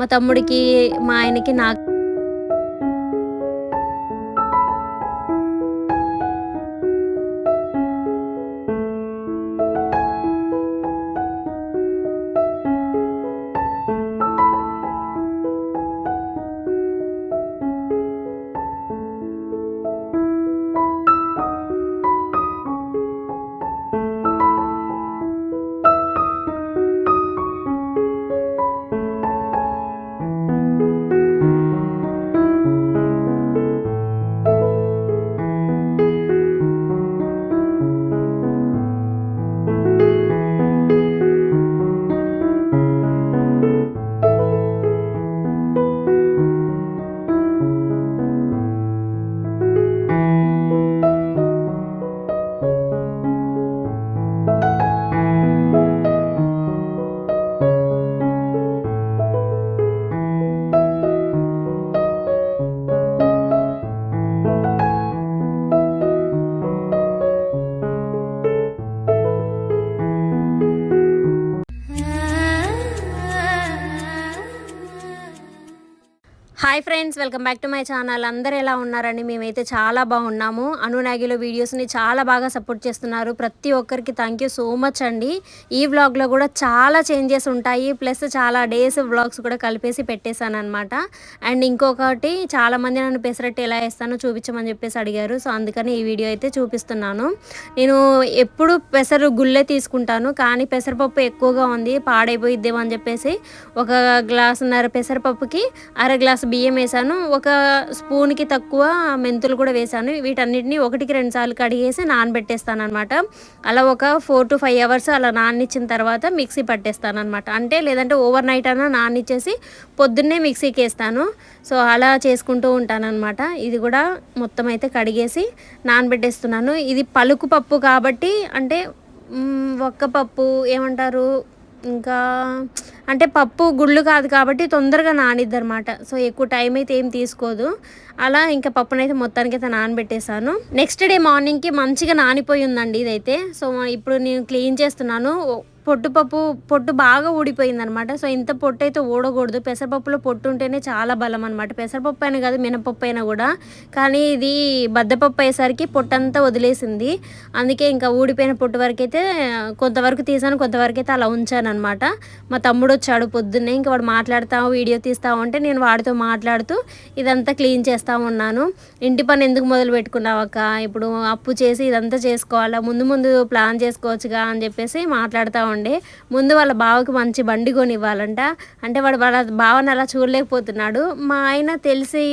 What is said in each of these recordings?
మా తమ్ముడికి మా ఆయనకి నాకు hi friends welcome back to my channel. అందరు ఎలా ఉన్నారండి? మేమైతే చాలా బాగున్నాము. అనునాగిలో వీడియోస్ని చాలా బాగా సపోర్ట్ చేస్తున్నారు. ప్రతి ఒక్కరికి థ్యాంక్ యూ సో మచ్ అండి. ఈ వ్లాగ్లో కూడా చాలా చేంజెస్ ఉంటాయి. ప్లస్ చాలా డేస్ వ్లాగ్స్ కూడా కలిపేసి పెట్టేశాను అనమాట అండ్ ఇంకొకటి చాలామంది నన్ను పెసరట్టు ఎలా వేస్తానో చూపించమని చెప్పేసి అడిగారు. సో అందుకని ఈ వీడియో అయితే చూపిస్తున్నాను. నేను ఎప్పుడు పెసరు గుళ్ళే తీసుకుంటాను. కానీ పెసరపప్పు ఎక్కువగా ఉంది. పాడైపోయిద్దేమో అని చెప్పేసి ఒక గ్లాసున్నర పెసరపప్పుకి అర గ్లాస్ బియ్యం వేసాను. ఒక స్పూన్కి తక్కువ మెంతులు కూడా వేసాను. వీటన్నిటిని ఒకటికి రెండు సార్లు కడిగేసి నానబెట్టేస్తాను అనమాట అలా ఒక ఫోర్ టు ఫైవ్ అవర్స్ అలా నానిచ్చిన తర్వాత మిక్సీ పట్టేస్తాను అనమాట అంటే లేదంటే ఓవర్ నైట్ అన్నా నానిచ్చేసి పొద్దున్నే మిక్సీకి వేస్తాను. సో అలా చేసుకుంటూ ఉంటానన్నమాట. ఇది కూడా మొత్తం అయితే కడిగేసి నానబెట్టేస్తున్నాను. ఇది పలుకు పప్పు కాబట్టి అంటే ఒక్క పప్పు ఏమంటారు? ఇంకా అంటే పప్పు గుళ్ళు కాదు కాబట్టి తొందరగా నానిద్ది అనమాట సో ఎక్కువ టైం అయితే ఏం తీసుకోదు. అలా ఇంకా పప్పునైతే మొత్తానికి అయితే నానబెట్టేశాను. నెక్స్ట్ డే మార్నింగ్కి మంచిగా నానిపోయి ఉందండి ఇదైతే. సో ఇప్పుడు నేను క్లీన్ చేస్తున్నాను. పొట్టుపప్పు పొట్టు బాగా ఊడిపోయింది అనమాట సో ఇంత పొట్టు అయితే ఊడకూడదు. పెసరపప్పులో పొట్టు ఉంటేనే చాలా బలం అనమాట పెసరపప్పు అయినా కాదు మినపప్పు అయినా కూడా. కానీ ఇది బద్దపప్పు అయ్యేసరికి పొట్టు అంతా వదిలేసింది. అందుకే ఇంకా ఊడిపోయిన పొట్టు వరకు అయితే కొంతవరకు తీసాను కొంతవరకు అయితే అలా ఉంచాను అనమాట మా తమ్ముడు వచ్చాడు పొద్దున్నే ఇంకా వాడు మాట్లాడుతా వీడియో తీస్తా ఉంటే నేను వాడితో మాట్లాడుతూ ఇదంతా క్లీన్ చేస్తూ ఉన్నాను. ఇంటి పని ఎందుకు మొదలు పెట్టుకున్నావక్క ఇప్పుడు అప్పు చేసి ఇదంతా చేసుకోవాలా? ముందు ముందు ప్లాన్ చేసుకోవచ్చుగా అని చెప్పేసి మాట్లాడుతూ ఉండే ముందు వాళ్ళ బావకి మంచి బండి కొని ఇవ్వాలంట అంటే వాడు వాళ్ళ బావని అలా చూడలేకపోతున్నాడు. మా ఆయన తెలిసి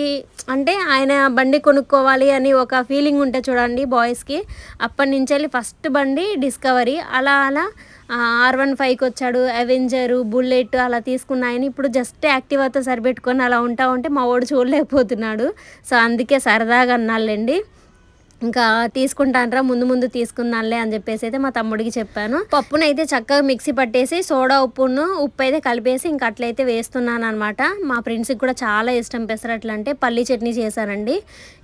అంటే ఆయన బండి కొనుక్కోవాలి అని ఒక ఫీలింగ్ ఉంటే చూడండి బాయ్స్కి అప్పటి నుంచి వెళ్ళి ఫస్ట్ బండి డిస్కవరీ అలా అలా ఆర్ వన్ ఫైవ్కి వచ్చాడు. అవెంజరు బుల్లెట్ అలా తీసుకున్న ఆయన ఇప్పుడు జస్ట్ యాక్టివాతో సరిపెట్టుకొని అలా ఉంటా ఉంటే మా వాడు చూడలేకపోతున్నాడు. సో అందుకే సరదాగా అన్నాళ్ళండి. ఇంకా తీసుకుంటానరా ముందు ముందు తీసుకుందాంలే అని చెప్పేసి అయితే మా తమ్ముడికి చెప్పాను. పప్పునైతే చక్కగా మిక్సీ పట్టేసి సోడా ఉప్పును ఉప్పు అయితే కలిపేసి ఇంకా అట్లయితే వేస్తున్నాను అనమాట మా ఫ్రెండ్స్కి కూడా చాలా ఇష్టం పెసరట్లు అంటే పల్లి చట్నీ చేశానండి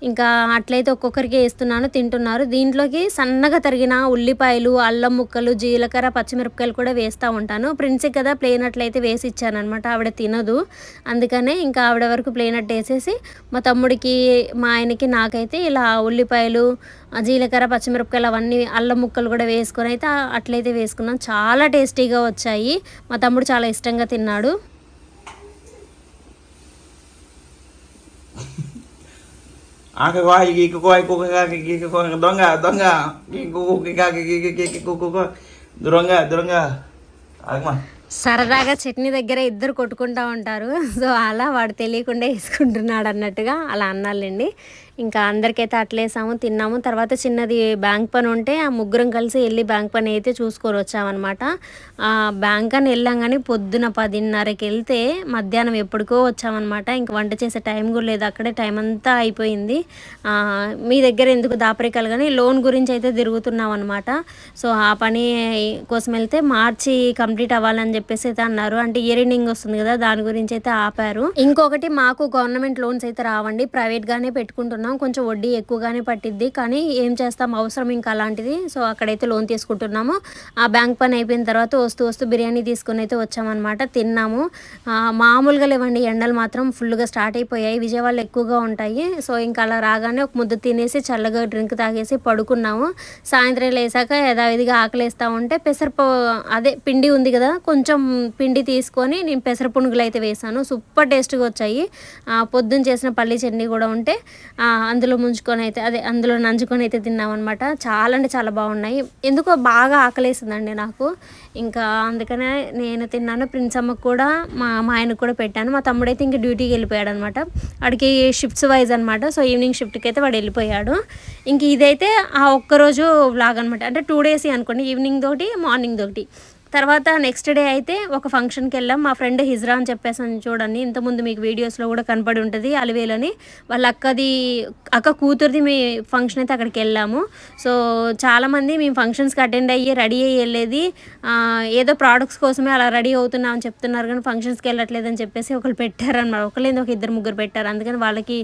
ఇంకా అట్లయితే ఒక్కొక్కరికి వేస్తున్నాను తింటున్నారు. దీంట్లోకి సన్నగా తరిగిన ఉల్లిపాయలు అల్లం ముక్కలు జీలకర్ర పచ్చిమిరపకాయలు కూడా వేస్తూ ఉంటాను. ప్రిన్స్కి కదా ప్లేన్ అట్లయితే వేసి ఇచ్చానమాట ఆవిడ తినదు. అందుకనే ఇంకా ఆవిడ వరకు ప్లేన్ అట్ వేసేసి మా తమ్ముడికి మా ఆయనకి నాకైతే ఇలా ఉల్లిపాయలు జీలకర్ర పచ్చిమిరపకాయలు అవన్నీ అల్లం ముక్కలు కూడా వేసుకొని అయితే అట్లయితే వేసుకున్నాం. చాలా టేస్టీగా వచ్చాయి. మా తమ్ముడు చాలా ఇష్టంగా తిన్నాడు. ఆకకోయి గీకుకోయి కుక్కకాకి దొంగ దొంగ గీకి ఆగమా సరదాగా చట్నీ దగ్గర ఇద్దరు కొట్టుకుంటా ఉంటారు. సో అలా వాడు తెలియకుండా వేసుకుంటున్నాడు అన్నట్టుగా అలా అన్నాలండి ఇంకా అందరికైతే అట్లేసాము తిన్నాము. తర్వాత చిన్నది బ్యాంక్ పని ఉంటే ఆ ముగ్గురం కలిసి వెళ్ళి బ్యాంక్ పని అయితే చూసుకొని వచ్చామన్నమాట. ఆ బ్యాంక్ అని వెళ్ళాం కానీ పొద్దున పదిన్నరకి వెళ్తే మధ్యాహ్నం ఎప్పటికో వచ్చామన్నమాట. ఇంక వంట చేసే టైం కూడా లేదు అక్కడే టైం అంతా అయిపోయింది. మీ దగ్గర ఎందుకు దాపరికాలు? కానీ లోన్ గురించి అయితే తిరుగుతున్నాం అనమాట సో ఆ పని కోసం వెళ్తే మార్చి కంప్లీట్ అవ్వాలని చెప్పేసి అయితే అన్నారు. అంటే ఇయర్ ఎండింగ్ వస్తుంది కదా దాని గురించి అయితే ఆపారు. ఇంకొకటి మాకు గవర్నమెంట్ లోన్స్ అయితే రావండి ప్రైవేట్గానే పెట్టుకుంటున్నాం. తీసుకున్నాం కొంచెం వడ్డీ ఎక్కువగానే పట్టిద్ది. కానీ ఏం చేస్తాం? అవసరం ఇంకా అలాంటిది. సో అక్కడైతే లోన్ తీసుకుంటున్నాము. ఆ బ్యాంక్ పని అయిపోయిన తర్వాత వస్తూ వస్తూ బిర్యానీ తీసుకుని అయితే వచ్చామన్నమాట. తిన్నాము. మామూలుగా లేవండి. ఎండలు మాత్రం ఫుల్గా స్టార్ట్ అయిపోయాయి. విజయవాడలో ఎక్కువగా ఉంటాయి. సో ఇంకా అలా రాగానే ఒక ముద్ద తినేసి చల్లగా డ్రింక్ తాగేసి పడుకున్నాము. సాయంత్రం లేసాక యథావిధిగా ఆకలేస్తూ ఉంటే పెసరపు అదే పిండి ఉంది కదా కొంచెం పిండి తీసుకొని నేను పెసర పునుగులు అయితే వేసాను. సూపర్ టేస్ట్గా వచ్చాయి. పొద్దున్న చేసిన పల్లి చట్నీ కూడా ఉంటే అందులో ముంచుకొని అయితే అదే అందులో నంజుకొని అయితే తిన్నామన్నమాట. చాలా అంటే చాలా బాగున్నాయి. ఎందుకో బాగా ఆకలేసిందండి నాకు. ఇంకా అందుకనే నేను తిన్నాను. ప్రిన్స్ అమ్మకు కూడా మా మా ఆయనకు కూడా పెట్టాను. మా తమ్ముడైతే ఇంకా డ్యూటీకి వెళ్ళిపోయాడు అనమాట వాడికి షిఫ్ట్స్ వైజ్ అనమాట సో ఈవినింగ్ షిఫ్ట్కి అయితే వాడు వెళ్ళిపోయాడు. ఇంక ఇదైతే ఆ ఒక్కరోజు వ్లాగ్ అనమాట అంటే టూ డేస్ అనుకోండి. ఈవినింగ్ తోటి మార్నింగ్ తోటి. తర్వాత నెక్స్ట్ డే అయితే ఒక ఫంక్షన్కి వెళ్ళాం. మా ఫ్రెండ్ హిజ్రా అని చెప్పేసాను చూడండి. ఇంతకుముందు మీకు వీడియోస్లో కూడా కనపడి ఉంటుంది. అలివేలని. వాళ్ళ అక్కది అక్క కూతురిది మీ ఫంక్షన్ అయితే అక్కడికి వెళ్ళాము. సో చాలామంది మేము ఫంక్షన్స్కి అటెండ్ అయ్యి రెడీ అయ్యి వెళ్ళేది. ఏదో ప్రోడక్ట్స్ కోసమే అలా రెడీ అవుతున్నాం అని చెప్తున్నారు కానీ ఫంక్షన్స్కి వెళ్ళట్లేదని చెప్పేసి ఒకళ్ళు పెట్టారనమాట ఒకళ్ళేంది ఒక ఇద్దరు ముగ్గురు పెట్టారు. అందుకని వాళ్ళకి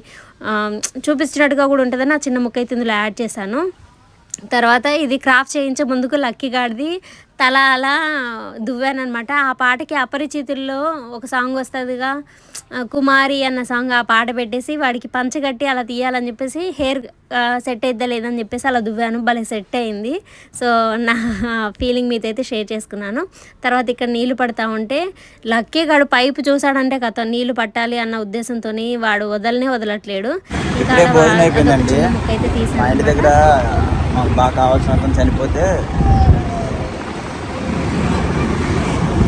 చూపించినట్టుగా కూడా ఉంటుందని నా చిన్న ముక్క అయితే ఇందులో యాడ్ చేశాను. తర్వాత ఇది క్రాఫ్ట్ చేయించే ముందుకు లక్కీ గాడిది. తల అలా దువ్వానమాట ఆ పాటకి అపరిచితుల్లో ఒక సాంగ్ వస్తుందిగా కుమారి అన్న సాంగ్ ఆ పాట పెట్టేసి వాడికి పంచగట్టి అలా తీయాలని చెప్పేసి హెయిర్ సెట్ అయిద్దా లేదని చెప్పేసి అలా దువ్వాను. భలే సెట్ అయింది. సో నా ఫీలింగ్ మీతో అయితే షేర్ చేసుకున్నాను. తర్వాత ఇక్కడ నీళ్ళు పడతా ఉంటే లక్కీ గాడు పైపు చూసాడంటే కథ. నీళ్ళు పట్టాలి అన్న ఉద్దేశంతో వాడు వదలనే వదలట్లేడు. ఇంకా అయితే తీసాను. మాకు బాగా కావాల్సిన అతను చనిపోతే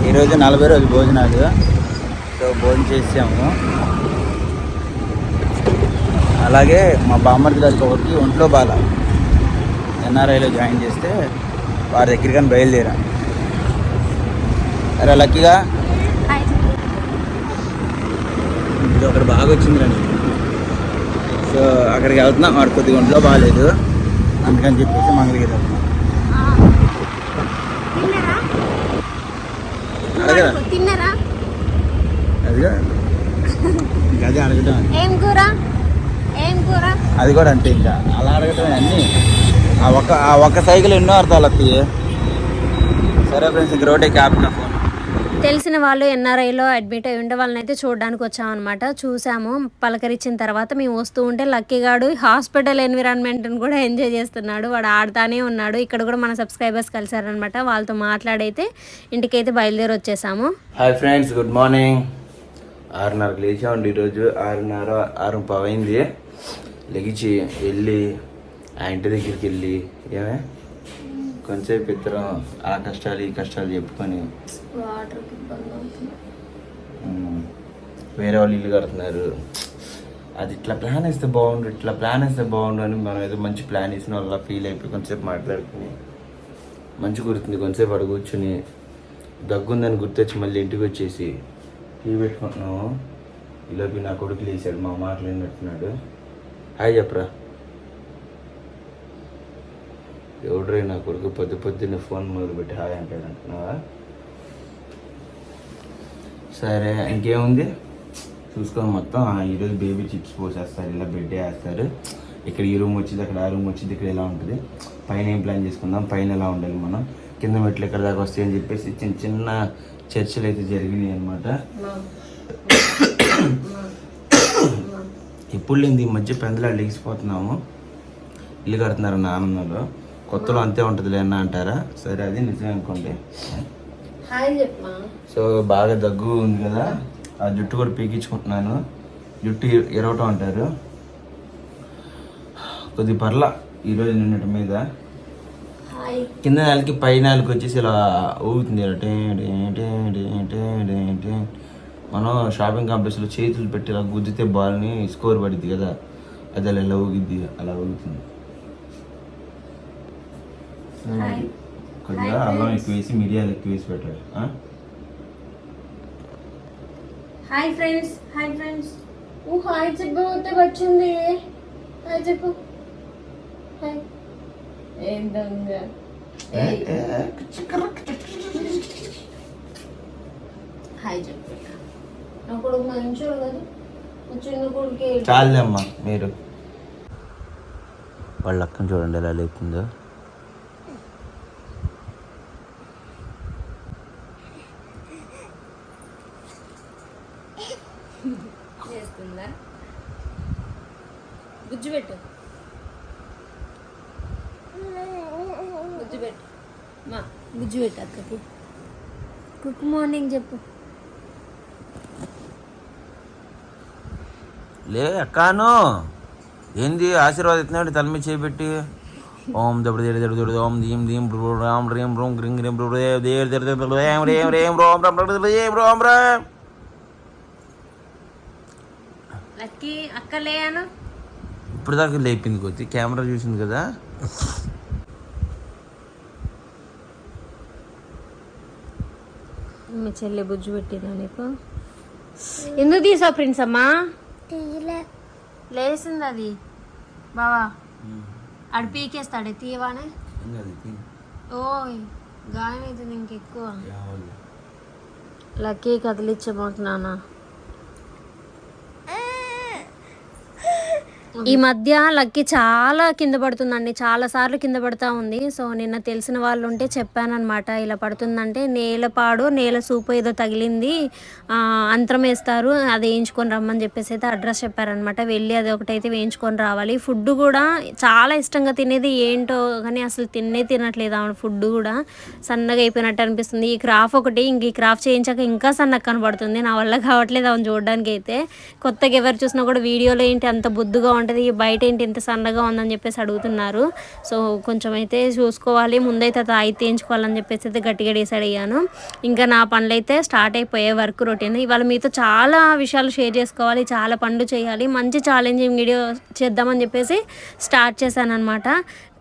ఈరోజు నలభై రోజు భోజనాలు. సో భోజనం చేసాము అలాగే మా బామ్మర్ది గారికి ఒకరికి ఒంట్లో బాల ఎన్ఆర్ఐలో జాయిన్ చేస్తే వారి దగ్గరికి బయలుదేరాం. అరే లక్కీగా? ఇది ఒకటి బాగా వచ్చిందండి సో అక్కడికి వెళ్తున్నాం. వాడు కొద్దిగా ఒంట్లో బాగాలేదు అందుకని చెప్పేసి మంగళగిరి వెళ్తున్నాం. తిన్నారా? అదిగా. అదే అడగటం ఏం కూర? ఏం కూర? అది కూడా అంతే ఇంకా. అలా అడగటమే అన్నీ. ఆ ఒక్క ఆ ఒక్క సైకిల్ ఎన్నో అర్థాలు వస్తాయి. సరే ఫ్రెండ్స్ ఇంక రోడ్డే క్యాబ్ నా ఫోన్ తెలిసిన వాళ్ళు ఎన్ఆర్ఐలో అడ్మిట్ అయి ఉండే వాళ్ళని అయితే చూడడానికి వచ్చామన్నమాట. చూసాము. పలకరించిన తర్వాత మేము వస్తూ ఉంటే లక్కీగాడు హాస్పిటల్ ఎన్విరాన్మెంట్ని కూడా ఎంజాయ్ చేస్తున్నాడు. వాడు ఆడుతానే ఉన్నాడు. ఇక్కడ కూడా మన సబ్స్క్రైబర్స్ కలిసారనమాట వాళ్ళతో మాట్లాడైతే ఇంటికైతే బయలుదేరి వచ్చేసాము. Hi friends good morning. ఆరున్నర లేచామండి ఈరోజు. ఆరున్నర ఆరు పవైంది లెగిచి వెళ్ళి ఆ ఇంటి దగ్గరికి వెళ్ళి ఏమే? కొంచెంసేపు ఇద్దరం ఆ కష్టాలు ఈ కష్టాలు చెప్పుకొని వేరే వాళ్ళు ఇల్లు కడుతున్నారు. అది ఇట్లా ప్లాన్ వేస్తే బాగుండు ఇట్లా ప్లాన్ వేస్తే బాగుండు అని మనం ఏదో మంచి ప్లాన్ వేసిన వాళ్ళ ఫీల్ అయిపోయి కొంచెంసేపు మాట్లాడుకుని మంచి గుర్తుంది కొంచెంసేపు అక్కడ కూర్చుని దగ్గుందని గుర్తొచ్చి మళ్ళీ ఇంటికి వచ్చేసి టీ పెట్టుకుంటున్నాము ఈలోపు నా కొడుకు లేచాడు మా మాటలు హాయ్ చెప్పరా. ఎవడ్రై నా కొడుకు? పొద్దు పొద్దున్నే ఫోన్ మొదలుపెట్టి హాయ్ అంటాడు అంటున్నావా? సరే ఇంకేముంది? చూసుకొని మొత్తం. ఆ, ఈరోజు బేబీ చిప్స్ పోసేస్తారు ఇలా బెడ్ వేస్తారు. ఇక్కడ ఈ రూమ్ వచ్చింది అక్కడ ఆ రూమ్ వచ్చింది ఇక్కడ ఇలా ఉంటుంది. పైన ఏం ప్లాన్ చేసుకుందాం? పైన ఎలా ఉండాలి మనం? కింద మెట్లు ఇక్కడ దాకా వస్తాయి అని చెప్పేసి చిన్న చిన్న చర్చలు అయితే జరిగినాయి అనమాట ఎప్పుడు లేని ఈ మధ్య పెందలా లెగిసిపోతున్నాము. ఇల్లు కడుతున్నారు ఆనందంలో కొత్తలో అంతే ఉంటుంది అన్న అంటారా? సరే అది నిజమే అనుకోండి. సో బాగా దగ్గు ఉంది కదా ఆ జుట్టు కూడా పీకించుకుంటున్నాను. జుట్టు ఎరవటం అంటారు. కొద్ది పర్ల ఈరోజు నిన్నటి మీద. కింద నెలకి పై వచ్చేసి ఇలా ఊగుతుంది. మనం షాపింగ్ కాంప్లెక్స్లో చేతులు పెట్టి ఇలా గుద్దితే బాల్ని స్కోర్ పడిద్ది కదా అది అలా ఇలా ఊగిద్ది అలా ఊగుతుంది. కొద్దిగా అల్లం ఎక్కువ వేసి మిరియాలు ఎక్కువ వేసి పెట్టాలి ఆ? హాయ్ ఫ్రెండ్స్ హాయ్ ఫ్రెండ్స్ ఓ హాయ్ చెప్పబోతే వచ్చింది. హాయ్ చెప్పు. హాయ్ ఏం దొంగ? హాయ్ చెప్పు. నా కొడుకు మంచోడు కదా. మా చిన్న కొడుకు. చాలే అమ్మా మీరు. వాళ్ళ అక్కని చూడండి ఎలా లేపుతుందో. చేస్తుందా గుజ్జు పెట్టు గుజ్జు పెట్టు మా గుజ్జు పెట్టు అక్కకి గుడ్ మార్నింగ్ చెప్పు లే అక్కాను ఏంది ఆశీర్వాదిస్తున్నాడు తల మీద చేపెట్టి ఓం దప్పుడు దేడు దడు దడు ఓం దీం దీం బ్రూ రామ్ రీం రూం గ్రీం గ్రీం బ్రూ దేవ్ దేర్ దేర్ దేర్ రేం రేం రేం రోం రామ్ రామ్ రేం రోం రామ్ ఇప్పుడు దాకా లేపింది కొద్ది కెమెరా చూసింది కదా. మీ చెల్లి బుజ్జు పెట్టిందా నీకు? ఎందుకు తీసావు ప్రిన్స్ అమ్మా? లేసింది అది. బావా ఆడు పీకేస్తాడే తీయవానే? ఓయ్ గాయం అవుతుంది ఇంకెక్కువ లక్కీ కదిలిచ్చబోతున్నానా ఈ మధ్య లక్కీ చాలా కింద పడుతుందండి. చాలా సార్లు కింద పడుతూ ఉంది. సో నిన్న తెలిసిన వాళ్ళు ఉంటే చెప్పానమాట ఇలా పడుతుందంటే నేల పాడు నేల సూపు ఏదో తగిలింది అంతరం వేస్తారు అది వేయించుకొని రమ్మని చెప్పేసి అయితే అడ్రస్ చెప్పారనమాట వెళ్ళి అది ఒకటైతే వేయించుకొని రావాలి. ఫుడ్ కూడా చాలా ఇష్టంగా తినేది ఏంటో కానీ అసలు తినే తినట్లేదు ఆమె ఫుడ్ కూడా. సన్నగా అయిపోయినట్టు అనిపిస్తుంది. ఈ క్రాఫ్ ఒకటి ఇంక ఈ క్రాఫ్ చేయించాక ఇంకా సన్నగా కనబడుతుంది. నా వల్ల కావట్లేదు ఆమె చూడడానికి అయితే కొత్తగా ఎవరు చూసినా కూడా వీడియోలో ఏంటి అంత బుద్దుగా బాగుంటుంది బయట ఏంటి ఇంత సన్నగా ఉందని చెప్పేసి అడుగుతున్నారు. సో కొంచెం అయితే చూసుకోవాలి ముందైతే అది తీయించుకోవాలని చెప్పేసి అయితే గట్టిగా డిసైడ్ అయ్యాను. ఇంకా నా పనులు అయితే స్టార్ట్ అయిపోయే వర్క్ రొటీన్ ఇవాళ మీతో చాలా విషయాలు షేర్ చేసుకోవాలి చాలా పనులు చేయాలి మంచి ఛాలెంజింగ్ వీడియో చేద్దామని చెప్పేసి స్టార్ట్ చేశాను అనమాట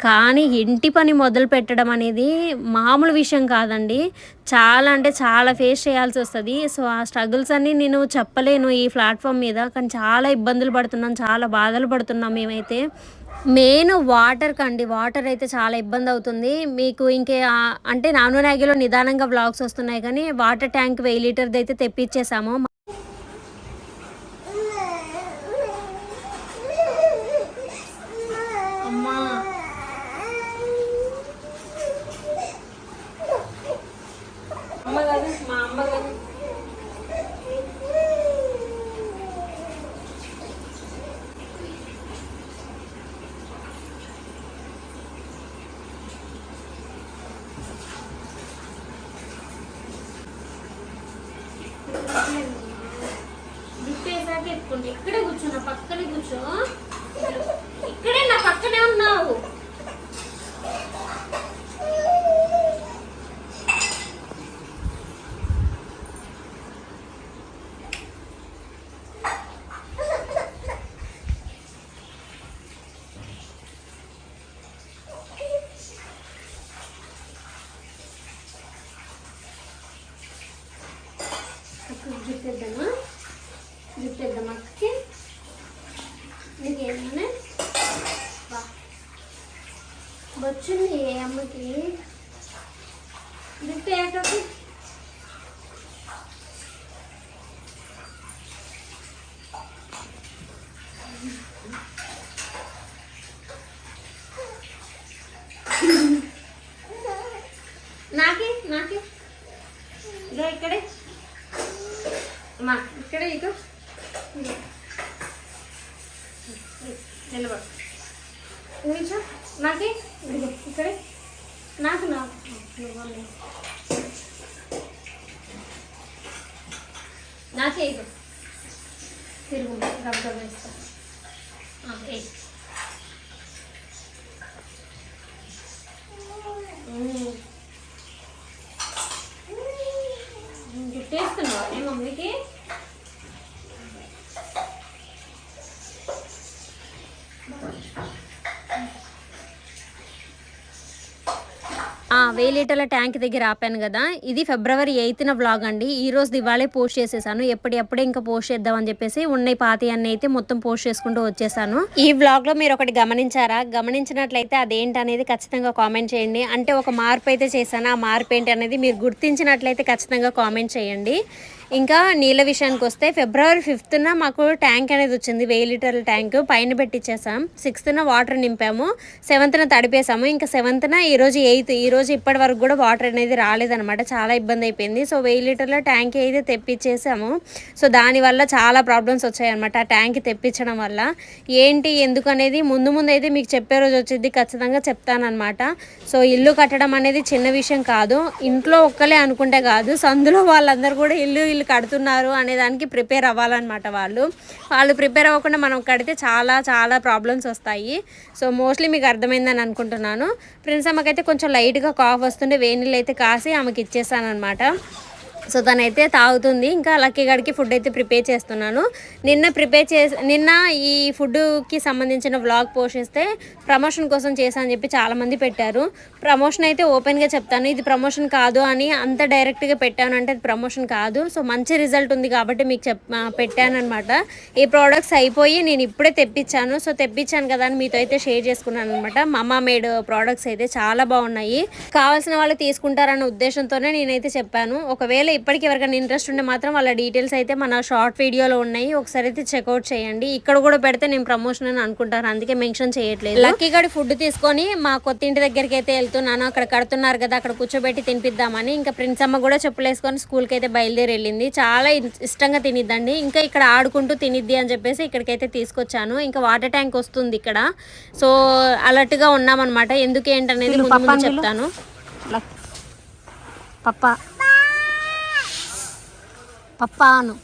కానీ ఇంటి పని మొదలు పెట్టడం అనేది మామూలు విషయం కాదండి. చాలా అంటే చాలా ఫేస్ చేయాల్సి వస్తుంది. సో ఆ స్ట్రగుల్స్ అన్నీ నేను చెప్పలేను ఈ ప్లాట్ఫామ్ మీద. కానీ చాలా ఇబ్బందులు పడుతున్నాం చాలా బాధలు పడుతున్నాం మేమైతే. మెయిన్ వాటర్ కండి. వాటర్ అయితే చాలా ఇబ్బంది అవుతుంది. మీకు ఇంకే అంటే నాను నాగిలో నిదానంగా బ్లాగ్స్ వస్తున్నాయి కానీ వాటర్ ట్యాంక్ వెయ్యి లీటర్ది అయితే తెప్పించేసాము అమ్మా అమ్మ కాదు మా అమ్మ కాదు జుట్టేసాక ఎత్తుకుంటే ఇక్కడే కూర్చున్నా పక్కనే కూర్చో ఇక్కడే నా పక్కనే ఉన్నావు అక్కడికి జుట్టేద్దామా జుట్టేద్దామా అక్కకి నీకేమన్నా వచ్చింది అమ్మకి. గిఫ్ట్ ఏంటో నాకి నాకి ఇదో ఇక్కడే అమ్మా ఇక్కడే ఇటు నిలబడు నిమిషం నాకి ఇదిగో ఇక్కడే నాకు నాకు నువ్వు నాకే ఇదు తిరుగు గబ గబ వేస్తా ఆ, ఏయ్. ఉమ్. జుట్టేస్తున్నావా నీ మమ్మీకి ఆ, వెయ్యి లీటర్ల ట్యాంక్ దగ్గర ఆపాను కదా. ఇది ఫిబ్రవరి ఎయిత్న వ్లాగ్ అండి. ఈ రోజు దివాళే పోస్ట్ చేసేసాను. ఎప్పటికప్పుడే ఇంకా పోస్ట్ చేద్దామని చెప్పేసి ఉన్నాయి పాతి అన్ని అయితే మొత్తం పోస్ట్ చేసుకుంటూ వచ్చేసాను. ఈ వ్లాగ్లో మీరు ఒకటి గమనించారా? గమనించినట్లయితే అదేంటి అనేది ఖచ్చితంగా కామెంట్ చేయండి. అంటే ఒక మార్పు అయితే చేశాను. ఆ మార్పు ఏంటి అనేది మీరు గుర్తించినట్లయితే ఖచ్చితంగా కామెంట్ చేయండి. ఇంకా నీళ్ళ విషయానికి వస్తే ఫిబ్రవరి ఫిఫ్త్న మాకు ట్యాంక్ అనేది వచ్చింది. వెయ్యి లీటర్ల ట్యాంక్ పైన పెట్టించేసాం సిక్స్త్న వాటర్ నింపాము. సెవెంత్న తడిపేసాము. ఇంకా సెవెంత్న ఈరోజు ఎయిత్ ఈరోజు ఇప్పటి వరకు కూడా వాటర్ అనేది రాలేదనమాట చాలా ఇబ్బంది అయిపోయింది. సో వెయ్యి లీటర్ల ట్యాంక్ అయితే తెప్పించేసాము సో దానివల్ల చాలా ప్రాబ్లమ్స్ వచ్చాయన్నమాట ఆ ట్యాంక్ తెప్పించడం వల్ల. ఏంటి ఎందుకు అనేది ముందు ముందు అయితే మీకు చెప్పే రోజు వచ్చింది ఖచ్చితంగా చెప్తానమాట సో ఇల్లు కట్టడం అనేది చిన్న విషయం కాదు. ఇంట్లో ఒక్కలే అనుకుంటే కాదు. సందులో వాళ్ళందరూ కూడా ఇల్లు ఇల్లు కడుతున్నారు అనే దానికి ప్రిపేర్ అవ్వాలన్నమాట వాళ్ళు. వాళ్ళు ప్రిపేర్ అవ్వకుండా మనం కడితే చాలా చాలా ప్రాబ్లమ్స్ వస్తాయి. సో మోస్ట్లీ మీకు అర్థమైందని అనుకుంటున్నాను. ప్రిన్స్ అమ్మకైతే కొంచెం లైట్గా కాఫ్ వస్తుండే వేడి నీళ్ళు అయితే కాసి ఆమెకి ఇచ్చేసాను అనమాట సో తనైతే తాగుతుంది. ఇంకా లక్కీ గడికి ఫుడ్ అయితే ప్రిపేర్ చేస్తున్నాను. నిన్న ప్రిపేర్ చేసి నిన్న ఈ ఫుడ్కి సంబంధించిన వ్లాగ్ పోషిస్తే ప్రమోషన్ కోసం చేశా అని చెప్పి చాలామంది పెట్టారు. ప్రమోషన్ అయితే ఓపెన్గా చెప్తాను. ఇది ప్రమోషన్ కాదు అని అంత డైరెక్ట్గా పెట్టాను అంటే అది ప్రమోషన్ కాదు. సో మంచి రిజల్ట్ ఉంది కాబట్టి మీకు చెప్ పెట్టాను అనమాట ఈ ప్రోడక్ట్స్ అయిపోయి నేను ఇప్పుడే తెప్పించాను. సో తెప్పించాను కదా అని మీతో అయితే షేర్ చేసుకున్నాను అనమాట మమ్మా మేడ్ ప్రోడక్ట్స్ అయితే చాలా బాగున్నాయి. కావాల్సిన వాళ్ళు తీసుకుంటారన్న ఉద్దేశంతోనే నేనైతే చెప్పాను. ఒకవేళ ఇప్పటికి ఎవరికైనా ఇంట్రెస్ట్ ఉంటే మాత్రం వాళ్ళ డీటెయిల్స్ అయితే మన షార్ట్ వీడియోలో ఉన్నాయి. ఒకసారి అయితే చెక్అవుట్ చేయండి. ఇక్కడ కూడా పెడితే నేను ప్రమోషన్ అని అనుకుంటాను. అందుకే మెన్షన్ చేయట్లేదు. లక్కీ గడి ఫుడ్ తీసుకొని మా కొత్త ఇంటి దగ్గరికి అయితే వెళ్తున్నాను. అక్కడ కడుతున్నారు కదా అక్కడ కూర్చోబెట్టి తినిపిద్దామని. ఇంకా ప్రిన్స్ అమ్మ కూడా చెప్పులు వేసుకొని స్కూల్కి అయితే బయలుదేరి వెళ్ళింది. చాలా ఇష్టంగా తినిద్దండి. ఇంకా ఇక్కడ ఆడుకుంటూ తినిద్ది అని చెప్పేసి ఇక్కడికైతే తీసుకొచ్చాను. ఇంకా వాటర్ ట్యాంక్ వస్తుంది ఇక్కడ. సో అలర్ట్గా ఉన్నామన్నమాట. ఎందుకు ఏంటనేది ముందు ముందు చెప్తాను. పప్ప. పప్పాను.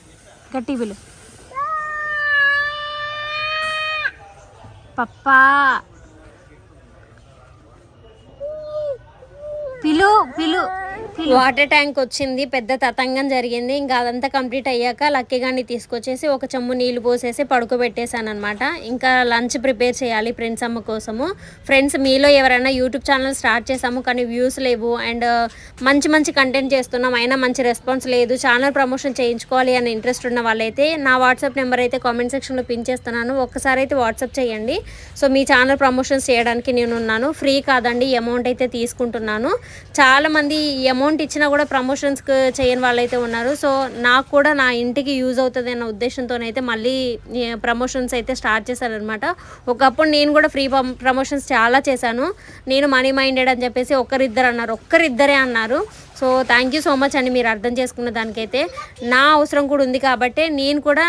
గట్టి పిలు. పప్పా. పిలు పిలు. వాటర్ ట్యాంక్ వచ్చింది పెద్ద తతంగం జరిగింది ఇంకా అదంతా కంప్లీట్ అయ్యాక లక్కీ గాని తీసుకొచ్చేసి ఒక చెమ్ము నీళ్ళు పోసేసి పడుకోబెట్టేశాను అనమాట ఇంకా లంచ్ ప్రిపేర్ చేయాలి ఫ్రెండ్స్ అమ్మ కోసము. ఫ్రెండ్స్ మీలో ఎవరైనా యూట్యూబ్ ఛానల్ స్టార్ట్ చేసాము కానీ వ్యూస్ లేవు. అండ్ మంచి మంచి కంటెంట్ చేస్తున్నాం అయినా మంచి రెస్పాన్స్ లేదు. ఛానల్ ప్రమోషన్ చేయించుకోవాలి అని ఇంట్రెస్ట్ ఉన్న వాళ్ళైతే నా వాట్సాప్ నెంబర్ అయితే కామెంట్ సెక్షన్లో పిన్ చేస్తున్నాను. ఒక్కసారి అయితే వాట్సాప్ చేయండి. సో మీ ఛానల్ ప్రమోషన్స్ చేయడానికి నేను ఉన్నాను ఫ్రీ కాదండి అమౌంట్ అయితే తీసుకుంటున్నాను. చాలామంది అమౌంట్ ఇచ్చినా కూడా ప్రమోషన్స్ చేయని వాళ్ళైతే ఉన్నారు. సో నాకు కూడా నా ఇంటికి యూజ్ అవుతుంది అన్న ఉద్దేశంతోనైతే మళ్ళీ ప్రమోషన్స్ అయితే స్టార్ట్ చేశారనమాట ఒకప్పుడు నేను కూడా ఫ్రీ ప్రమోషన్స్ చాలా చేశాను. నేను మనీ మైండెడ్ అని చెప్పేసి ఒకరిద్దరు అన్నారు. ఒక్కరిద్దరే అన్నారు. So thank you so much అండి మీరు అర్థం చేసుకున్న దానికైతే. నా అవసరం కూడా ఉంది కాబట్టి నేను కూడా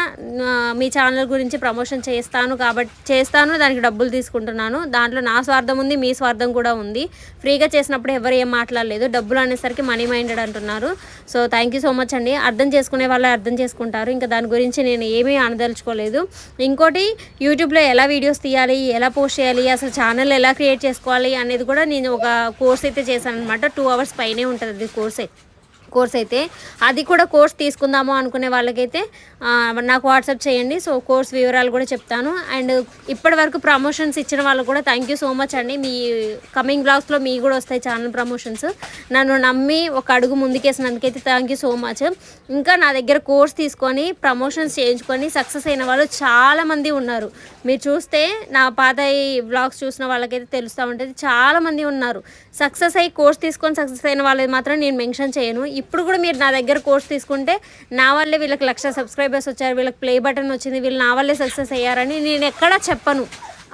మీ ఛానల్ గురించి ప్రమోషన్ చేస్తాను కాబట్టి చేస్తాను దానికి డబ్బులు తీసుకుంటున్నాను. దాంట్లో నా స్వార్థం ఉంది మీ స్వార్థం కూడా ఉంది. ఫ్రీగా చేసినప్పుడు ఎవరు ఏం మాట్లాడలేదు. డబ్బులు అనేసరికి మనీ మైండెడ్ అంటున్నారు. So thank you so much అండి. అర్థం చేసుకునే వాళ్ళే అర్థం చేసుకుంటారు. ఇంకా దాని గురించి నేను ఏమీ అనదలుచుకోలేదు. ఇంకోటి యూట్యూబ్లో ఎలా వీడియోస్ తీయాలి ఎలా పోస్ట్ చేయాలి అసలు ఛానల్ ఎలా క్రియేట్ చేసుకోవాలి అనేది కూడా నేను ఒక కోర్స్ అయితే చేశాను అనమాట టూ అవర్స్ పైనే ఉంటుంది కోర్స్ అయితే కోర్స్ అయితే అది కూడా కోర్స్ తీసుకుందాము అనుకునే వాళ్ళకైతే నాకు వాట్సాప్ చేయండి. సో కోర్స్ వివరాలు కూడా చెప్తాను. అండ్ ఇప్పటి వరకు ప్రమోషన్స్ ఇచ్చిన వాళ్ళకు కూడా థ్యాంక్ యూ సో మచ్ అండి. మీ కమింగ్ బ్లాగ్స్లో మీ కూడా వస్తాయి ఛానల్ ప్రమోషన్స్ నన్ను నమ్మి ఒక అడుగు ముందుకేసినందుకైతే థ్యాంక్ యూ సో మచ్ ఇంకా నా దగ్గర కోర్స్ తీసుకొని ప్రమోషన్స్ చేయించుకొని సక్సెస్ అయిన వాళ్ళు చాలామంది ఉన్నారు. మీరు చూస్తే నా పాత బ్లాగ్స్ చూసిన వాళ్ళకైతే తెలుస్తూ ఉంటుంది. చాలామంది ఉన్నారు. సక్సెస్ అయ్యి కోర్స్ తీసుకొని సక్సెస్ అయిన వాళ్ళది మాత్రం నేను మెన్షన్ చేయను. ఇప్పుడు కూడా మీరు నా దగ్గర కోర్స్ తీసుకుంటే నా వల్లే వీళ్ళకి లక్ష సబ్స్క్రైబర్స్ వచ్చారు వీళ్ళకి ప్లే బటన్ వచ్చింది వీళ్ళు నా వల్లే సక్సెస్ అయ్యారని నేను ఎక్కడా చెప్పను.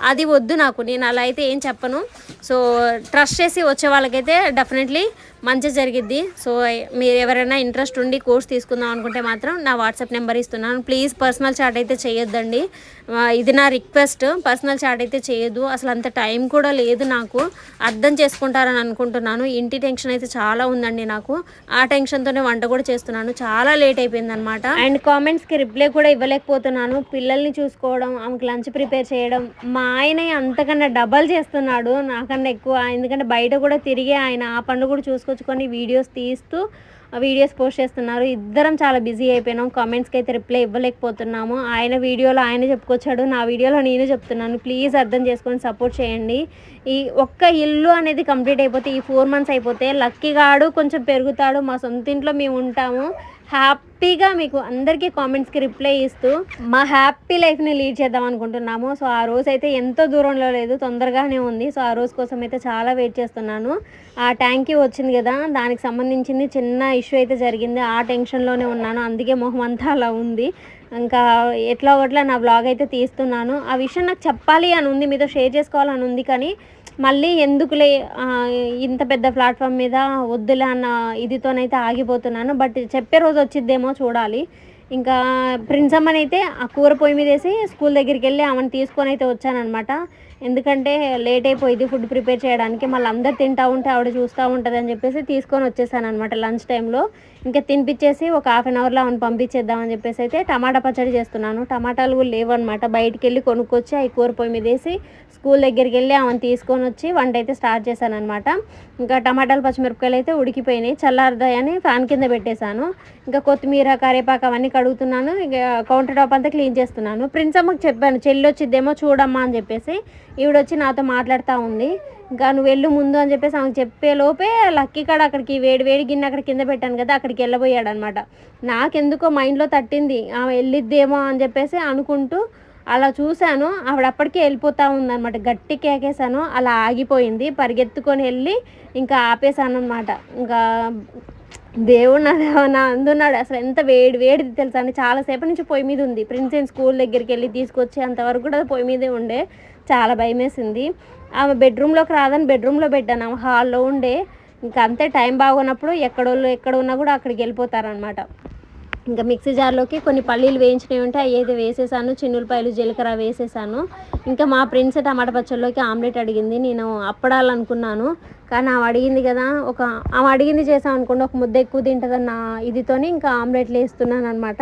అది వద్దు నాకు నేను అలా అయితే ఏం చెప్పను. సో ట్రస్ట్ చేసి వచ్చే వాళ్ళకైతే డెఫినెట్లీ మంచి జరిగిద్ది. సో మీరు ఎవరైనా ఇంట్రెస్ట్ ఉండి కోర్స్ తీసుకుందాం అనుకుంటే మాత్రం నా వాట్సాప్ నెంబర్ ఇస్తున్నాను. ప్లీజ్ పర్సనల్ చాట్ అయితే చేయొద్దండి. ఇది నా రిక్వెస్ట్. పర్సనల్ చాట్ అయితే చేయొద్దు. అసలు అంత టైం కూడా లేదు నాకు. అర్థం చేసుకుంటారని అనుకుంటున్నాను. ఇంటి టెన్షన్ అయితే చాలా ఉందండి నాకు. ఆ టెన్షన్తోనే వంట కూడా చేస్తున్నాను. చాలా లేట్ అయిపోయింది అనమాట అండ్ కామెంట్స్కి రిప్లై కూడా ఇవ్వలేకపోతున్నాను. పిల్లల్ని చూసుకోవడం ఆమెకు లంచ్ ప్రిపేర్ చేయడం. మా ఆయన అంతకన్నా డబల్ చేస్తున్నాడు. నాకన్నా ఎక్కువ. ఎందుకంటే బయట కూడా తిరిగి ఆయన. ఆ పండు కూడా చూసుకొచ్చుకొని వీడియోస్ తీస్తూ ఆ వీడియోస్ పోస్ట్ చేస్తున్నారు. ఇద్దరం చాలా బిజీ అయిపోయినాం. కామెంట్స్కి అయితే రిప్లై ఇవ్వలేకపోతున్నాము. ఆయన వీడియోలో ఆయన చెప్పుకొచ్చాడు నా వీడియోలో నేను చెప్తున్నాను. ప్లీజ్ అర్థం చేసుకొని సపోర్ట్ చేయండి. ఈ ఒక్క ఇల్లు అనేది కంప్లీట్ అయిపోతే ఈ ఫోర్ మంత్స్ అయిపోతే లక్కీగాడు కొంచెం పెరుగుతాడు. మా సొంత ఇంట్లో మేము ఉంటాము. హ్యాపీగా మీకు అందరికీ కామెంట్స్కి రిప్లై ఇస్తూ మా హ్యాపీ లైఫ్ని లీడ్ చేద్దాం అనుకుంటున్నాము. సో ఆ రోజు అయితే ఎంతో దూరంలో లేదు తొందరగానే ఉంది. సో ఆ రోజు కోసం అయితే చాలా వెయిట్ చేస్తున్నాను. ఆ ట్యాంకీ వచ్చింది కదా దానికి సంబంధించింది చిన్న ఇష్యూ అయితే జరిగింది. ఆ టెన్షన్లోనే ఉన్నాను అందుకే మొహం అంతా అలా ఉంది. ఇంకా ఎట్లా ఒకట్లా నా బ్లాగ్ అయితే తీస్తున్నాను. ఆ విషయం నాకు చెప్పాలి అని ఉంది మీతో షేర్ చేసుకోవాలని ఉంది కానీ మళ్ళీ ఎందుకులే ఇంత పెద్ద ప్లాట్ఫామ్ మీద వద్దులే అన్న ఇదితోనైతే ఆగిపోతున్నాను. బట్ చెప్పే రోజు వచ్చిద్దేమో చూడాలి. ఇంకా ప్రిన్స్ అమ్మని అయితే ఆ కూర పొయ్యి మీద వేసి స్కూల్ దగ్గరికి వెళ్ళి ఆమెను తీసుకొని అయితే వచ్చానమాట ఎందుకంటే లేట్ అయిపోయింది ఫుడ్ ప్రిపేర్ చేయడానికి. మళ్ళీ అందరు తింటా ఉంటే ఆవిడ చూస్తూ ఉంటుంది అని చెప్పేసి తీసుకొని వచ్చేసాను అనమాట లంచ్ టైంలో ఇంకా తినిపించేసి ఒక హాఫ్ అన్ అవర్లో ఆమెను పంపించేద్దామని చెప్పేసి అయితే టమాటా పచ్చడి చేస్తున్నాను. టమాటాలు కూడా లేవన్నమాట. బయటికి వెళ్ళి కొనుక్కొచ్చి అవి కూర పొయ్యి మీద వేసి స్కూల్ దగ్గరికి వెళ్ళి ఆమెను తీసుకొని వచ్చి వంట అయితే స్టార్ట్ చేశాను అనమాట ఇంకా టమాటాలు పచ్చిమిరపకాయలు అయితే ఉడికిపోయినాయి. చల్లారదాయని ఫ్యాన్ కింద పెట్టేశాను. ఇంకా కొత్తిమీర కరేపాకు అవన్నీ కడుగుతున్నాను. ఇక కౌంటర్ టాప్ అంతా క్లీన్ చేస్తున్నాను. ప్రిన్స్ అమ్మకి చెప్పాను చెల్లి వచ్చిద్దేమో చూడమ్మా అని చెప్పేసి. ఈవిడ వచ్చి నాతో మాట్లాడుతూ ఉంది. ఇంకా నువ్వు వెళ్ళు ముందు అని చెప్పేసి ఆమెకు చెప్పే లోపే లక్కీ కాడ అక్కడికి వేడి వేడి గిన్నె అక్కడ కింద పెట్టాను కదా అక్కడికి వెళ్ళబోయాడు అనమాట నాకెందుకో మైండ్లో తట్టింది ఆమె వెళ్ళిద్దేమో అని చెప్పేసి అనుకుంటూ అలా చూశాను. ఆవిడ అప్పటికే వెళ్ళిపోతా ఉందన్నమాట గట్టి కేకేశాను అలా ఆగిపోయింది. పరిగెత్తుకొని వెళ్ళి ఇంకా ఆపేశాను అనమాట ఇంకా దేవుడు నా నా అందున్నాడు. అసలు ఎంత వేడి వేడిది తెలుసా అండి? చాలాసేపు నుంచి పొయ్యి మీద ఉంది. ప్రిన్సెన్ స్కూల్ దగ్గరికి వెళ్ళి తీసుకొచ్చి అంతవరకు కూడా అది పొయ్యి మీదే ఉండే. చాలా భయం వేసింది ఆమె బెడ్రూమ్లోకి రాదని బెడ్రూమ్లో పెట్టాను. ఆమె హాల్లో ఉండే. ఇంకా అంతే టైం బాగున్నప్పుడు ఎక్కడోళ్ళు ఎక్కడ ఉన్నా కూడా అక్కడికి వెళ్ళిపోతారనమాట ఇంకా మిక్సీ జార్లోకి కొన్ని పల్లీలు వేయించినవి ఉంటే అవి అయితే వేసేసాను. చిన్నులపాయలు జీలకర్ర వేసేసాను. ఇంకా మా ఫ్రెండ్స్ టమాటా పచ్చళ్ళలోకి ఆమ్లెట్ అడిగింది. నేను అప్పడాలనుకున్నాను. కానీ ఆమె అడిగింది కదా ఒక ఆమె అడిగింది చేసాం అనుకోండి ఒక ముద్ద ఎక్కువ తింటుందన్న ఇదితోనే ఇంకా ఆమ్లెట్లు వేస్తున్నాను అనమాట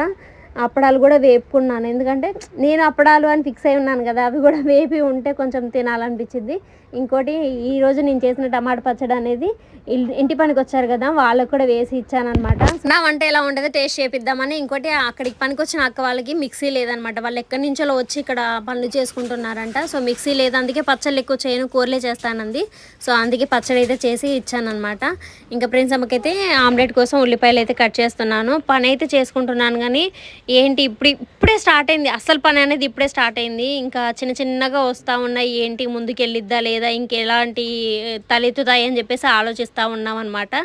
అప్పడాలు కూడా వేపుకున్నాను. ఎందుకంటే నేను అప్పడాలు అని ఫిక్స్ అయి ఉన్నాను కదా అవి కూడా వేపి ఉంటే కొంచెం తినాలనిపించింది. ఇంకోటి ఈరోజు నేను చేసిన టమాటా పచ్చడి అనేది ఇల్- ఇంటి పనికి వచ్చారు కదా వాళ్ళకు కూడా వేసి ఇచ్చానమాట నా వంట ఎలా ఉండదో టేస్ట్ చేపిద్దామని ఇంకోటి అక్కడికి పనికి వచ్చిన అక్క వాళ్ళకి మిక్సీ లేదనమాట వాళ్ళు ఎక్కడి నుంచో వచ్చి ఇక్కడ పనులు చేసుకుంటున్నారంట. సో మిక్సీ లేదు అందుకే పచ్చళ్ళు ఎక్కువ చేయను కూరలే చేస్తానంది. సో అందుకే పచ్చడి అయితే చేసి ఇచ్చానమాట ఇంకా ప్రిన్స్ అమ్మకైతే ఆమ్లెట్ కోసం ఉల్లిపాయలు అయితే కట్ చేస్తున్నాను. పని అయితే చేసుకుంటున్నాను కానీ ఏంటి ఇప్పుడు ఇప్పుడే స్టార్ట్ అయింది. అసలు పని అనేది ఇప్పుడే స్టార్ట్ అయింది. ఇంకా చిన్న చిన్నగా వస్తూ ఉన్నాయి. ఏంటి ముందుకెళ్ళిద్దా లేదా? ఇంకెలాంటి తలెత్తుతాయి అని చెప్పేసి ఆలోచిస్తూ ఉన్నాం అనమాట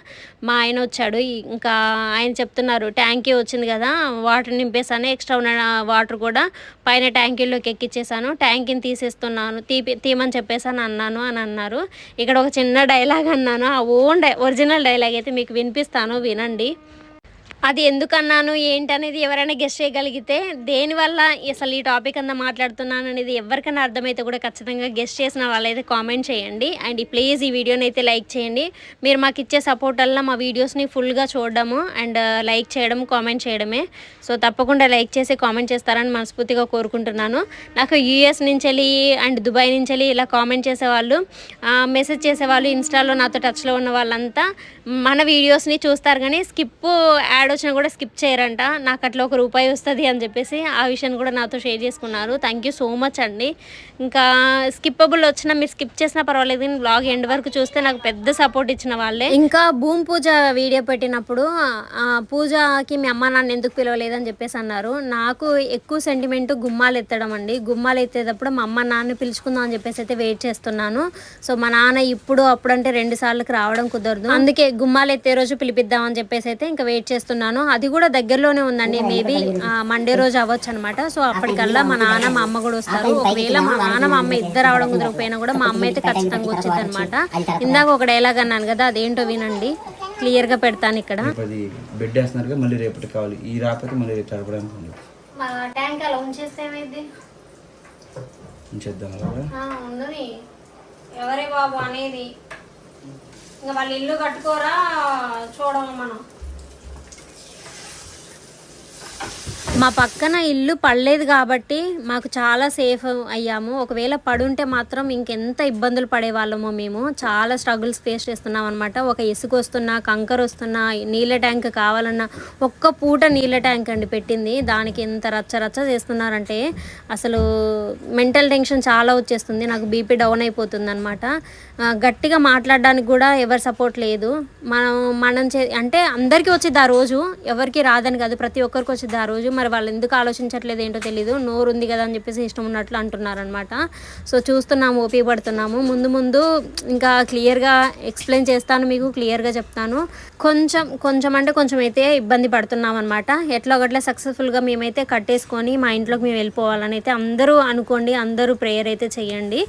మా ఆయన వచ్చాడు. ఇంకా ఆయన చెప్తున్నారు ట్యాంకీ వచ్చింది కదా వాటర్ నింపేసాను ఎక్స్ట్రా ఉన్న వాటర్ కూడా పైన ట్యాంకీలోకి ఎక్కిచ్చేసాను ట్యాంకీని తీసేస్తున్నాను. తీపి తీయమని చెప్పేసాను అన్నాను అని అన్నారు. ఇక్కడ ఒక చిన్న డైలాగ్ అన్నాను. ఆ ఓన్ డై ఒరిజినల్ డైలాగ్ అయితే మీకు వినిపిస్తాను. వినండి. అది ఎందుకన్నాను ఏంటనేది ఎవరైనా గెస్ట్ చేయగలిగితే దేనివల్ల అసలు ఈ టాపిక్ అంతా మాట్లాడుతున్నాను అనేది ఎవరికైనా అర్థమైతే కూడా ఖచ్చితంగా గెస్ట్ చేసిన వాళ్ళైతే కామెంట్ చేయండి. అండ్ ప్లీజ్ ఈ వీడియోని అయితే లైక్ చేయండి. మీరు మాకు ఇచ్చే సపోర్ట్ వల్ల మా వీడియోస్ని ఫుల్గా చూడడము అండ్ లైక్ చేయడం కామెంట్ చేయడమే. సో తప్పకుండా లైక్ చేసి కామెంట్ చేస్తారని మనస్ఫూర్తిగా కోరుకుంటున్నాను. నాకు యూఎస్ నుంచి వెళ్ళి అండ్ దుబాయ్ నుంచి వెళ్ళి ఇలా కామెంట్ చేసేవాళ్ళు మెసేజ్ చేసేవాళ్ళు ఇన్స్టాలో నాతో టచ్లో ఉన్న వాళ్ళంతా మన వీడియోస్ని చూస్తారు కానీ స్కిప్ యాడ్ వచ్చినా కూడా స్కిప్ చేయరంట. నాకు అట్లా ఒక రూపాయి వస్తుంది అని చెప్పేసి ఆ విషయాన్ని కూడా నాతో షేర్ చేసుకున్నారు. థ్యాంక్ యూ సో మచ్ అండి. ఇంకా స్కిప్పబుల్ వచ్చినా మీరు స్కిప్ చేసినా పర్వాలేదు. నేను బ్లాగ్ ఎండ్ వరకు చూస్తే నాకు పెద్ద సపోర్ట్ ఇచ్చిన వాళ్ళే. ఇంకా భూమి పూజ వీడియో పెట్టినప్పుడు పూజకి మీ అమ్మ నాన్న ఎందుకు పిలవలేదని చెప్పేసి అన్నారు. నాకు ఎక్కువ సెంటిమెంట్ గుమ్మాలు ఎత్తడం అండి. గుమ్మాలు ఎత్తేటప్పుడు మా అమ్మ నాన్న పిలుచుకుందాం అని చెప్పేసి అయితే వెయిట్ చేస్తున్నాను. సో మా నాన్న ఇప్పుడు అప్పుడు అంటే రెండు సార్లకి రావడం కుదరదు. అందుకే గుమ్మాలు ఎత్తే రోజు పిలిపిద్దాం అని చెప్పేసి అయితే ఇంకా వెయిట్ చేస్తున్నాను. అది కూడా దగ్గరలోనే ఉందండి. మేబీ మండే రోజు అవ్వచ్చు అనమాట సో అప్పటికల్లా మా నాన్న మా అమ్మ కూడా వస్తారు. ఒకవేళ మా నాన్న మా అమ్మ ఇద్దరు రావడం కుదరకపోయినా కూడా మా అమ్మ అయితే ఖచ్చితంగా వచ్చింది అనమాట ఇందాక ఒక డైలాగ్ అన్నాను కదా అదేంటో వినండి. క్లియర్గా పెడతాను ఇక్కడ. బెడ్ వేస్తున్నారు మళ్ళీ రేపటి కావాలి. ఈ రాకపోతే మళ్ళీ రేపు తడపడానికి ఉండదు ట్యాంక్ అలా ఉంచేస్తే ఏమైంది? చేద్దాం అలాగా? ఉండని ఎవరే బాబు అనేది. ఇంకా వాళ్ళ ఇల్లు కట్టుకోరా? చూడము మనం. Thank you. మా పక్కన ఇల్లు పడలేదు కాబట్టి మాకు చాలా సేఫ్ అయ్యాము. ఒకవేళ పడుంటే మాత్రం ఇంకెంత ఇబ్బందులు పడేవాళ్ళమో మేము. చాలా స్ట్రగుల్స్ ఫేస్ చేస్తున్నాం అనమాట ఒక ఇసుక వస్తున్నా కంకర్ వస్తున్నా నీళ్ళ ట్యాంక్ కావాలన్నా ఒక్క పూట నీళ్ళ ట్యాంక్ అండి పెట్టింది. దానికి ఎంత రచ్చ రచ్చ చేస్తున్నారంటే అసలు మెంటల్ టెన్షన్ చాలా వచ్చేస్తుంది. నాకు బీపీ డౌన్ అయిపోతుంది అనమాట గట్టిగా మాట్లాడడానికి కూడా ఎవరి సపోర్ట్ లేదు. మనం మనం చే అంటే అందరికీ వచ్చింది ఆ రోజు. ఎవరికి రాదని కాదు. ప్రతి ఒక్కరికి వచ్చింది ఆ రోజు. మరి వాళ్ళు ఎందుకు ఆలోచించట్లేదు ఏంటో తెలియదు నోరు ఉంది కదా అని చెప్పేసి ఇష్టం ఉన్నట్లు అంటున్నారనమాట సో చూస్తున్నాము ఓపిక పడుతున్నాము ముందు ముందు ఇంకా క్లియర్గా ఎక్స్ప్లెయిన్ చేస్తాను మీకు క్లియర్గా చెప్తాను. కొంచెం కొంచెం అంటే కొంచెం అయితే ఇబ్బంది పడుతున్నాం అనమాట ఎట్లా ఒకట్లా సక్సెస్ఫుల్గా మేమైతే కట్టేసుకొని మా ఇంట్లోకి మేము వెళ్ళిపోవాలని అయితే అందరూ అనుకోండి అందరూ ప్రేయర్ అయితే చేయండి.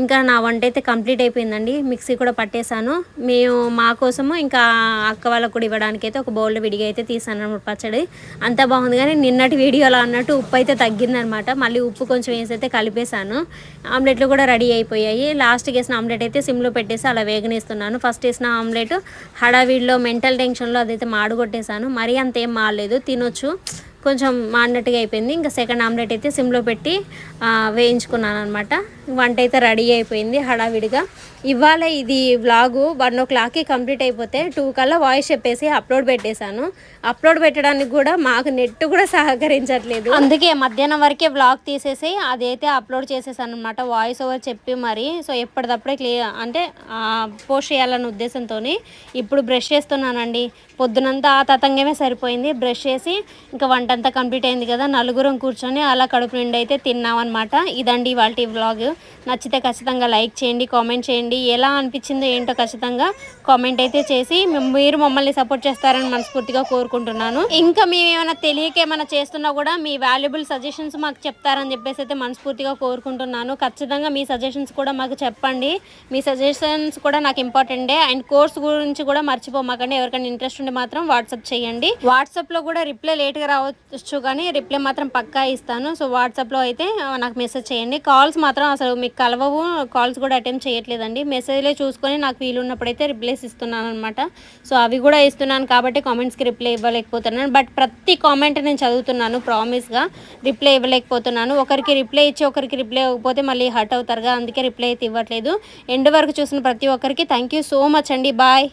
ఇంకా నా వంట అయితే కంప్లీట్ అయిపోయిందండి. మిక్సీ కూడా పట్టేశాను. మేము మా కోసము ఇంకా అక్క వాళ్ళకు కూడా ఇవ్వడానికి అయితే ఒక బౌల్ విడిగా అయితే తీసాను అనమాట పచ్చడి. అంతా బాగుంది కానీ నిన్నటి వీడియోలో అన్నట్టు ఉప్పు అయితే తగ్గిందనమాట. మళ్ళీ ఉప్పు కొంచెం వేసి అయితే కలిపేశాను. ఆమ్లెట్లు కూడా రెడీ అయిపోయాయి. లాస్ట్కి వేసిన ఆమ్లెట్ అయితే సిమ్లో పెట్టేసి అలా వేగనేస్తున్నాను. ఫస్ట్ వేసిన ఆమ్లెట్ హడావిడిలో మెంటల్ టెన్షన్లో అదైతే మాడుగొట్టేశాను. మరీ అంత ఏం మాడలేదు. తినొచ్చు. కొంచెం మాడినట్టుగా అయిపోయింది. ఇంకా సెకండ్ ఆమ్లెట్ అయితే సిమ్లో పెట్టి వేయించుకున్నాను అనమాట వంట అయితే రెడీ అయిపోయింది హడావిడిగా. ఇవాళ ఇది వ్లాగు వన్ ఓ క్లాక్కి కంప్లీట్ అయిపోతే టూ కల్లా వాయిస్ చెప్పేసి అప్లోడ్ పెట్టేశాను. అప్లోడ్ పెట్టడానికి కూడా మాకు నెట్ కూడా సహకరించట్లేదు. అందుకే మధ్యాహ్నం వరకే వ్లాగ్ తీసేసి అదైతే అప్లోడ్ చేసేసాను అనమాట వాయిస్ ఓవర్ చెప్పి మరి సో ఎప్పటిదప్పుడే క్లియర్ అంటే పోస్ట్ చేయాలన్న ఉద్దేశంతో ఇప్పుడు బ్రష్ చేస్తున్నానండి. పొద్దునంతా ఆ తతంగమే సరిపోయింది. బ్రష్ చేసి ఇంకా వంట అంతా కంప్లీట్ అయింది కదా నలుగురం కూర్చొని అలా కడుపు నిండి అయితే తిన్నాం అనమాట ఇదండి ఇవాళ వ్లాగ్ నచ్చితే ఖచ్చితంగా లైక్ చేయండి కామెంట్ చేయండి. ఎలా అనిపించిందో ఏంటో ఖచ్చితంగా కామెంట్ అయితే చేసి మీరు మమ్మల్ని సపోర్ట్ చేస్తారని మనస్ఫూర్తిగా కోరుకుంటున్నాను. ఇంకా మేము ఏమైనా తెలియక ఏమైనా చేస్తున్నా కూడా మీ వాల్యుబుల్ సజెషన్స్ మాకు చెప్తారని చెప్పేసి అయితే మనస్ఫూర్తిగా కోరుకుంటున్నాను. ఖచ్చితంగా మీ సజెషన్స్ కూడా మాకు చెప్పండి. మీ సజెషన్స్ కూడా నాకు ఇంపార్టెంటే అండ్ కోర్స్ గురించి కూడా మర్చిపోమాకండి. ఎవరికైనా ఇంట్రెస్ట్ ఉంటే మాత్రం వాట్సాప్ చేయండి. వాట్సాప్లో కూడా రిప్లై లేట్గా రావచ్చు కానీ రిప్లై మాత్రం పక్కా ఇస్తాను. సో వాట్సాప్లో అయితే నాకు మెసేజ్ చేయండి. కాల్స్ మాత్రం అసలు మీకు కలవవు. కాల్స్ కూడా అటెంప్ట్ చేయట్లేదండి. మెసేజ్లే చూసుకొని నాకు వీలు ఉన్నప్పుడైతే రిప్లైస్ ఇస్తున్నాను అనమాట సో అవి కూడా ఇస్తున్నాను కాబట్టి కామెంట్స్కి రిప్లై ఇవ్వలేకపోతున్నాను. బట్ ప్రతి కామెంట్ నేను చదువుతున్నాను ప్రామిస్గా రిప్లై ఇవ్వలేకపోతున్నాను. ఒకరికి రిప్లై ఇచ్చి ఒకరికి రిప్లై ఇవ్వకపోతే మళ్ళీ హర్ట్ అవుతారుగా. అందుకే రిప్లై అయితే ఇవ్వట్లేదు. ఎండ్ వరకు చూసిన ప్రతి ఒక్కరికి థ్యాంక్ యూ సో మచ్ అండి. బాయ్